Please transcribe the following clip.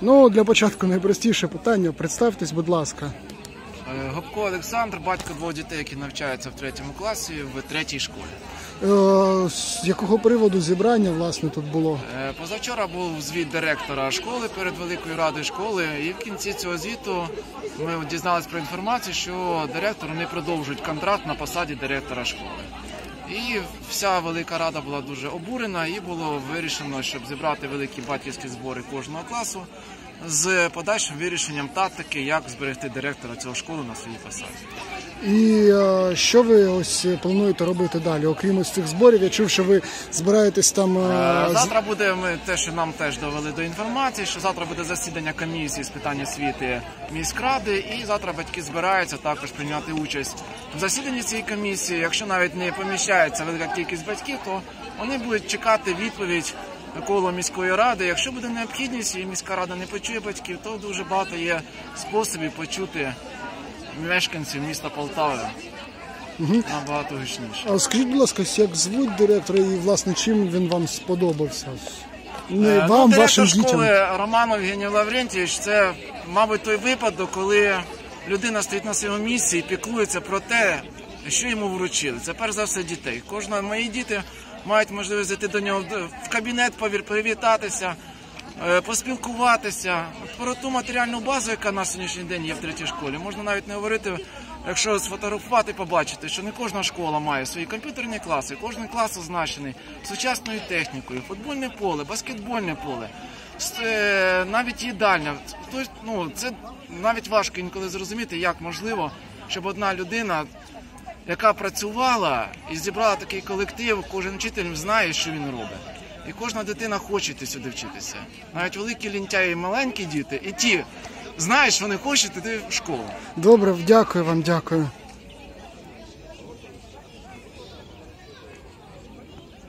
Ну, для початку найпростіше питання. Представтесь, будь ласка. Е, Гопко Олександр, батько двох дітей, які навчаються в третьому класі в третій школі. Е, з якого приводу зібрання власне тут було? Е, Позавчора був звіт директора школи перед Великою радою школи, і в кінці цього звіту ми дізналися про інформацію, що директору не продовжують контракт на посаді директора школи. І вся велика рада була дуже обурена, і було вирішено, щоб зібрати великі батьківські збори кожного класу з подальшим вирішенням тактики, як зберегти директора цього школи на своїй посаді. І е, що ви ось плануєте робити далі? Окрім ось цих зборів, я чув, що ви збираєтесь там. е, Е, Завтра буде ми те, що нам теж довели до інформації, що завтра буде засідання комісії з питань освіти міськради, і завтра батьки збираються також прийняти участь в засіданні цієї комісії. Якщо навіть не поміщається велика кількість батьків, то вони будуть чекати відповідь коло міської ради. Якщо буде необхідність і міська рада не почує батьків, то дуже багато є способів почути мешканців міста Полтави набагато гучніше. А скажіть, будь ласка, як звуть директора і власне чим він вам сподобався? Не Е, вам, ну, вашим дітям. школи Романов Євгеній Лаврентійович, це, мабуть, той випадок, коли людина стоїть на своєму місці і піклується про те, що йому вручили. Це перш за все дітей. Кожного мої діти мають можливість зайти до нього в- кабінет, повір- привітатися, поспілкуватися. Про ту матеріальну базу, яка на сьогоднішній день є в третій школі, можна навіть не говорити. Якщо сфотографувати, побачити, що не кожна школа має свої комп'ютерні класи, кожен клас означений сучасною технікою, футбольне поле, баскетбольне поле, е, навіть їдальня. Тобто, ну, це навіть важко інколи зрозуміти, як можливо, щоб одна людина, яка працювала і зібрала такий колектив, кожен вчитель знає, що він робить. І кожна дитина хоче йти сюди вчитися. Навіть великі лінтяї, і маленькі діти, і ті що вони хочуть іти в школу. Добре, дякую вам, дякую.